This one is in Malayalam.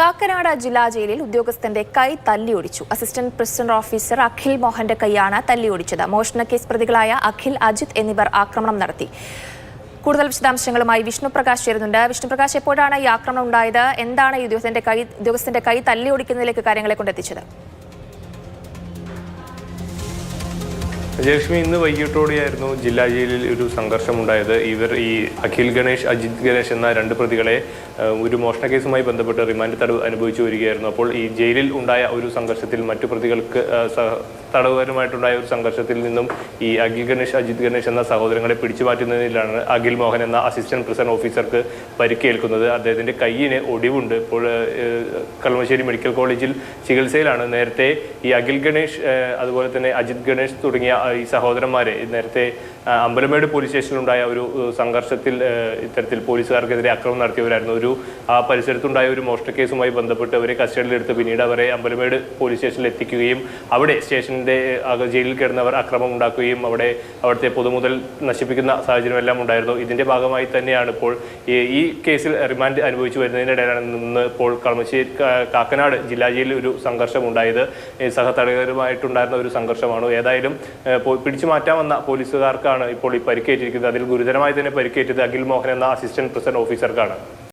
കാക്കനാട് ജില്ലാ ജയിലിൽ ഉദ്യോഗസ്ഥന്റെ കൈ തല്ലിയൊടിച്ചു. അസിസ്റ്റന്റ് പ്രസിഡന്റ് ഓഫീസർ അഖിൽ മോഹന്റെ കൈയാണ് തല്ലിയൊടിച്ചത്. മോഷണ കേസ് പ്രതികളായ അഖിൽ അജിത് എന്നിവർ ആക്രമണം നടത്തി. കൂടുതൽ വിശദാംശങ്ങളുമായി വിഷ്ണുപ്രകാശ് ചേരുന്നുണ്ട്. വിഷ്ണുപ്രകാശ് എപ്പോഴാണ് ഈ ആക്രമണം ഉണ്ടായത്? എന്താണ് ഈ ഉദ്യോഗസ്ഥന്റെ കൈ ഉദ്യോഗസ്ഥന്റെ കൈ തല്ലിയൊടിക്കുന്നതിലേക്ക് കാര്യങ്ങളെ കൊണ്ടെത്തിച്ചത്? ജയലക്ഷ്മി ഇന്ന് വൈകിട്ടോടെയായിരുന്നു ജില്ലാ ജയിലിൽ ഒരു സംഘർഷമുണ്ടായത്. ഇവർ ഈ അഖിൽ ഗണേഷ് അജിത് ഗണേഷ് എന്ന രണ്ട് പ്രതികളെ ഒരു മോഷണ കേസുമായി ബന്ധപ്പെട്ട് റിമാൻഡ് തടവ് അനുഭവിച്ചു വരികയായിരുന്നു. അപ്പോൾ ഈ ജയിലിൽ ഉണ്ടായ ഒരു സംഘർഷത്തിൽ മറ്റു പ്രതികൾക്ക് തടവുകാരുമായിട്ടുണ്ടായ ഒരു സംഘർഷത്തിൽ നിന്നും ഈ അഖിൽ ഗണേഷ് അജിത് ഗണേഷ് എന്ന സഹോദരങ്ങളെ പിടിച്ചു മാറ്റുന്നതിലാണ് അഖിൽ മോഹൻ എന്ന അസിസ്റ്റന്റ് പ്രസിഡന്റ് ഓഫീസർക്ക് പരിക്കേൽക്കുന്നത്. അദ്ദേഹത്തിന്റെ കയ്യിന് ഒടിവുണ്ട്. ഇപ്പോൾ കളമശ്ശേരി മെഡിക്കൽ കോളേജിൽ ചികിത്സയിലാണ്. നേരത്തെ ഈ അഖിൽ ഗണേഷ് അതുപോലെ തന്നെ അജിത് ഗണേഷ് തുടങ്ങിയ ഈ സഹോദരന്മാരെ. നേരത്തെ അമ്പലമേട് പോലീസ് സ്റ്റേഷനിലുണ്ടായ ഒരു സംഘർഷത്തിൽ ഇത്തരത്തിൽ പോലീസുകാർക്കെതിരെ ആക്രമണം നടത്തിയവരായിരുന്നു. ഒരു ആ പരിസരത്തുണ്ടായ ഒരു മോഷണ കേസുമായി ബന്ധപ്പെട്ട് അവരെ കസ്റ്റഡിയിലെടുത്ത് പിന്നീട് അവരെ അമ്പലമേട് പോലീസ് സ്റ്റേഷനിൽ എത്തിക്കുകയും അവിടെ സ്റ്റേഷന്റെ അക- ജയിലിൽ കിടന്നവർ അക്രമം ഉണ്ടാക്കുകയും അവിടെ അവിടുത്തെ പൊതുമുതൽ നശിപ്പിക്കുന്ന സാഹചര്യമെല്ലാം ഉണ്ടായിരുന്നു. ഇതിന്റെ ഭാഗമായി തന്നെയാണ് ഇപ്പോൾ ഈ- കേസിൽ റിമാൻഡ് അനുഭവിച്ചു വരുന്നതിനിടയിലാണ് നിന്ന് ഇപ്പോൾ കളമശ്ശേരി കാക്കനാട് ജില്ലാ ജയിലിൽ ഒരു സംഘർഷം ഉണ്ടായത് സഹതടകരുമായിട്ടുണ്ടായിരുന്ന ഒരു സംഘർഷമാണ്. ഏതായാലും പിടിച്ചു മാറ്റാൻ വന്ന പോലീസുകാർക്കാണ് ഇപ്പോൾ ഈ പരിക്കേറ്റിരിക്കുന്നത്. അതിൽ ഗുരുതരമായി തന്നെ പരിക്കേറ്റത് അഖിൽ മോഹൻ എന്ന അസിസ്റ്റന്റ് പ്രസിഡന്റ് ഓഫീസർക്കാണ്